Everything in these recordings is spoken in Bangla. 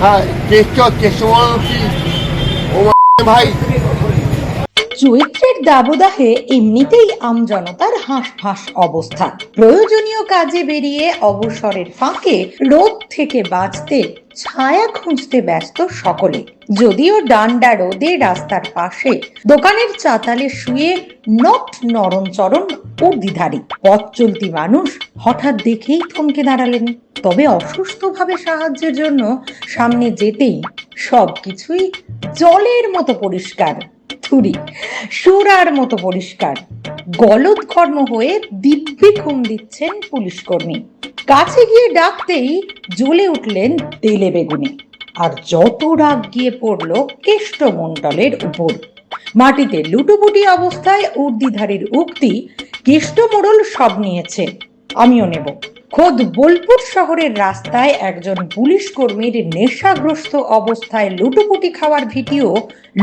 হ্যাঁ কেষ্ট কেষ্টমল কি ও ভাই। চৈত্রের দাবদাহে এমনিতেই আমজনতার হাঁসফাঁস অবস্থা। প্রয়োজনীয় কাজে বেরিয়ে অবসরের ফাঁকে রোদ থেকে বাঁচতে, ছায়া খুঁজতে ব্যস্ত সকলে। যদিও ডান্ডা রোদে রাস্তার পাশে দোকানের চাতালে শুয়ে নট নরণচরণ উর্দিধারী পথ চলতি মানুষ হঠাৎ দেখেই থমকে দাঁড়ালেন। তবে অসুস্থভাবে সাহায্যের জন্য সামনে যেতেই সবকিছুই জলের মতো পরিষ্কার। থুরি সুরার মতো পরিষ্কার। গলদকর্ম হয়ে দিব্যি ঘুম দিচ্ছেন পুলিশ কর্মী কাছে গিয়ে ডাকতেই জ্বলে উঠলেন তেলে বেগুনে। আর যত রাগ গিয়ে পড়ল কেষ্টমণ্ডলের উপর। মাটিতে লুটোপুটি অবস্থায় উর্দিধারীর উক্তি কেষ্টমোড়ল সব নিয়েছে। আমিও নেব। খোদ বোলপুর শহরের রাস্তায় একজন পুলিশ কর্মীর নেশাগ্রস্ত অবস্থায় লুটোপুটি খাওয়ার ভিডিও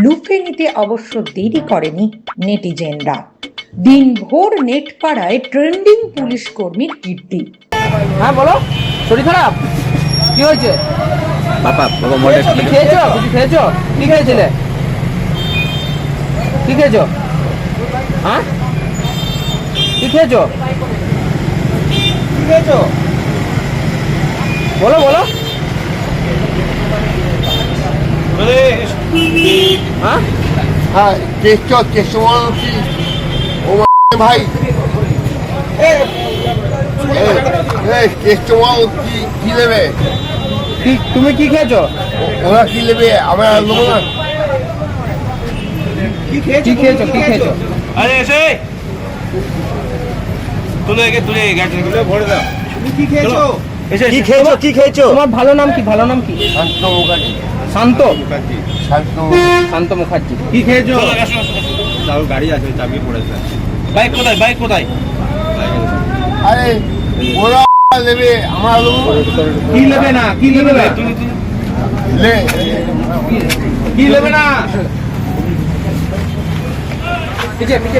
লুফে নিতে অবশ্য দেরি করেনি নেটিজেনরা। দিনভর নেট পাড়ায় ট্রেন্ডিং পুলিশ কর্মীর কীর্তি। হ্যাঁ বলো। শরীর খারাপ? কি হয়েছে? বাবা বাবা কি খেয়েছো? কিছু খেয়েছো? কি খেয়েছিলে? কি খেয়েছো? হ্যাঁ? কি খেয়েছো? কি খেয়েছো বলো বলো। হ্যাঁ? হ্যাঁ কি? ও ভাই। কি কি নেবে? কি তুমি কি খেয়েছো? ওরা কি নেবে? আমরা নেব না। কি খেয়েছো কি খেয়েছো? আরে এসে। তুলে একে তুলে তুলে ভরে দাও। তুমি কি খেয়েছো? কি খেয়েছো? কি খেয়েছো? তোমার ভালো নাম কি? ভালো নাম কি? শান্ত মুখার্জি। শান্ত? শান্ত শান্ত। মুখার্জি। কি খেয়েছো? তাও গাড়ি আছে চাবি পড়েছে বাইক কোথায়? বাইক কোথায়? আরে ওরা নেবে আমরা কি নেবে না? কি নেবে না? লে। কি নেবে না? পিছে পিছে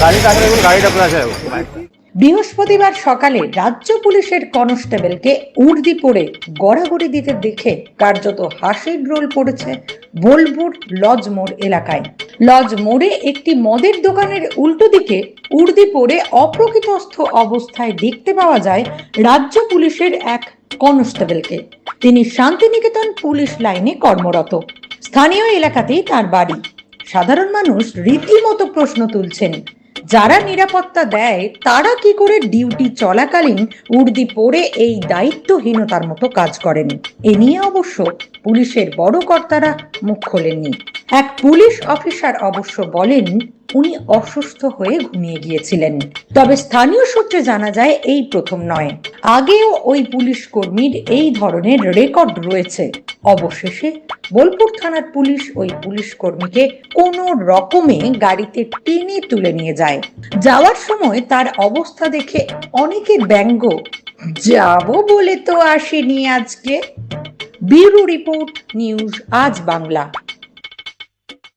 গাড়ি গাড়িটা আছে? বৃহস্পতিবার সকালে রাজ্য পুলিশের কনস্টেবলকে উর্দি পড়ে গড়াগড়ি দিতে দেখে কার্যত হাসির রোল পড়েছে বোলপুর লজ মোড় এলাকায়। লজ মোড়ে একটি মদের দোকানের উল্টো দিকে উর্দি পড়ে অপ্রকৃতস্থ অবস্থায় দেখতে পাওয়া যায় রাজ্য পুলিশের এক কনস্টেবলকে। তিনি শান্তিনিকেতন পুলিশ লাইনে কর্মরত। স্থানীয় এলাকাতেই তার বাড়ি। সাধারণ মানুষ রীতিমতো প্রশ্ন তুলছেন যারা নিরাপত্তা দেয়, তারা কি করে ডিউটি চলাকালীন উর্দি পরে এই দায়িত্বহীনতার মতো কাজ করেন? এ নিয়ে অবশ্য পুলিশের বড় কর্তারা মুখ খোলেননি। এক পুলিশ অফিসার অবশ্য বলেন উনি অসুস্থ হয়ে ঘুমিয়ে গিয়েছিলেন। তবে স্থানীয় সূত্রে জানা যায়, এই প্রথম নয়। আগেও ওই পুলিশ কর্মীর এই ধরনের রেকর্ড রয়েছে। অবশেষে বোলপুর থানার পুলিশ ওই পুলিশ কর্মীকে কোনো রকমে গাড়িতে টেনে তুলে নিয়ে যায়। যাওয়ার সময় তার অবস্থা দেখে অনেকে ব্যঙ্গ, যাব বলে তো আসেনি আজকে? ব্যুরো রিপোর্ট, নিউজ, আজ বাংলা।